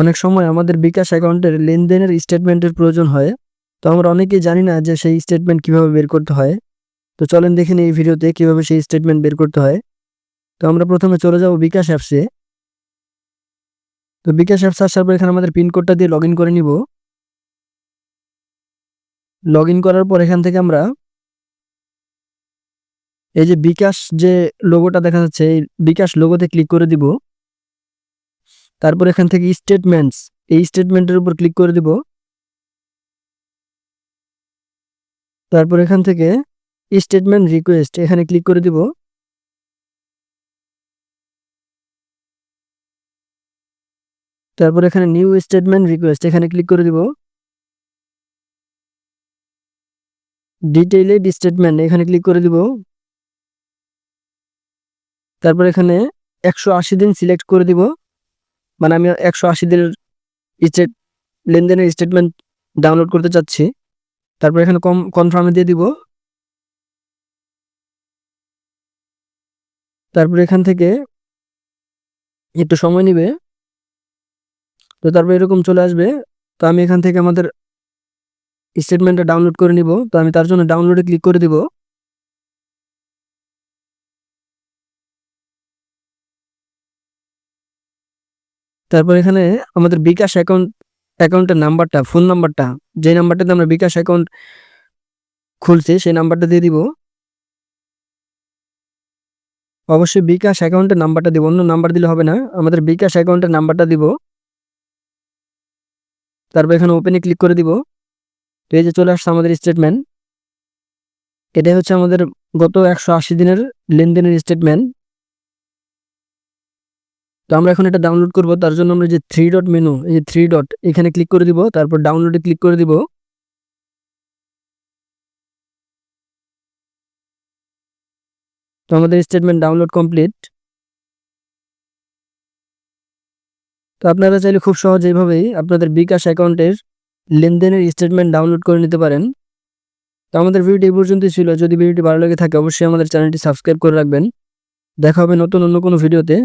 অনেক সময় আমাদের বিকাশ অ্যাকাউন্টের লেনদেনের স্টেটমেন্টের প্রয়োজন হয়। তো আমরা অনেকেই জানি না যে সেই স্টেটমেন্ট কীভাবে বের করতে হয়। তো চলেন দেখে নিই এই ভিডিওতে কীভাবে সেই স্টেটমেন্ট বের করতে হয়। তো আমরা প্রথমে চলে যাব বিকাশ অ্যাপসে। তো বিকাশ অ্যাপস আসার পর এখানে আমাদের পিন কোডটা দিয়ে লগ করে নিব। লগ করার পর এখান থেকে আমরা এই যে বিকাশ যে লোগোটা দেখা যাচ্ছে, এই বিকাশ লোগোতে ক্লিক করে দিব। তারপর এখান থেকে স্টেটমেন্টস এই স্টেটমেন্টের উপর ক্লিক করে দিব। তারপর এখান থেকে স্টেটমেন্ট রিকোয়েস্ট এখানে ক্লিক করে দিব। তারপর এখানে নিউ স্টেটমেন্ট রিকোয়েস্ট এখানে ক্লিক করে দিব। ডিটেইলেড স্টেটমেন্ট এখানে ক্লিক করে দিব। তারপর এখানে একশো আশি দিন সিলেক্ট করে দিব। মানে আমি একশো আশি দিনের স্টেট লেনদেনের স্টেটমেন্ট ডাউনলোড করতে চাচ্ছি। তারপর এখানে কম কনফার্মে দিয়ে দিব। তারপর এখান থেকে একটু সময় নিবে। তো তারপর এরকম চলে আসবে। তো আমি এখান থেকে আমাদের স্টেটমেন্টটা ডাউনলোড করে নিব। তো আমি তার জন্য ডাউনলোডে ক্লিক করে দিব। তারপর এখানে আমাদের বিকাশ অ্যাকাউন্ট অ্যাকাউন্টের নাম্বারটা ফোন নাম্বারটা যে নাম্বারটাতে আমরা বিকাশ অ্যাকাউন্ট খুলছি, সেই নাম্বারটা দিয়ে দিব। অবশ্যই বিকাশ অ্যাকাউন্টের নাম্বারটা দিব, অন্য নাম্বার দিলে হবে না। আমাদের বিকাশ অ্যাকাউন্টের নাম্বারটা দিব। তারপর এখানে ওপেনে ক্লিক করে দিব। এই যে চলে আসছে আমাদের স্টেটমেন্ট এটাই হচ্ছে আমাদের গত একশো আশি দিনের লেনদেনের স্টেটমেন্ট তো আমরা এখন এটা ডাউনলোড করব, তার জন্য আমরা যে থ্রি ডট মেনু এই যে থ্রি ডট এখানে ক্লিক করে দিব, তারপর ডাউনলোডে ক্লিক করে দিব। তো আমাদের স্টেটমেন্ট ডাউনলোড কমপ্লিট তো আপনারা চাইলে খুব সহজ এইভাবেই আপনাদের বিকাশ অ্যাকাউন্টের লেনদেনের স্টেটমেন্ট ডাউনলোড করে নিতে পারেন। তো আমাদের ভিডিওটি এই পর্যন্তই ছিল, যদি ভিডিওটি ভালো লেগে থাকে অবশ্যই আমাদের চ্যানেলটি সাবস্ক্রাইব করে রাখবেন। দেখা হবে নতুন অন্য কোনো ভিডিওতে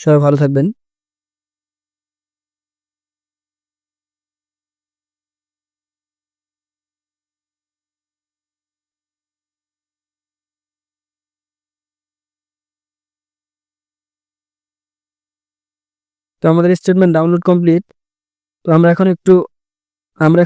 সবাই ভালো থাকবেন। তো আমাদের স্টেটমেন্ট ডাউনলোড কমপ্লিট তো আমরা এখন একটু আমরা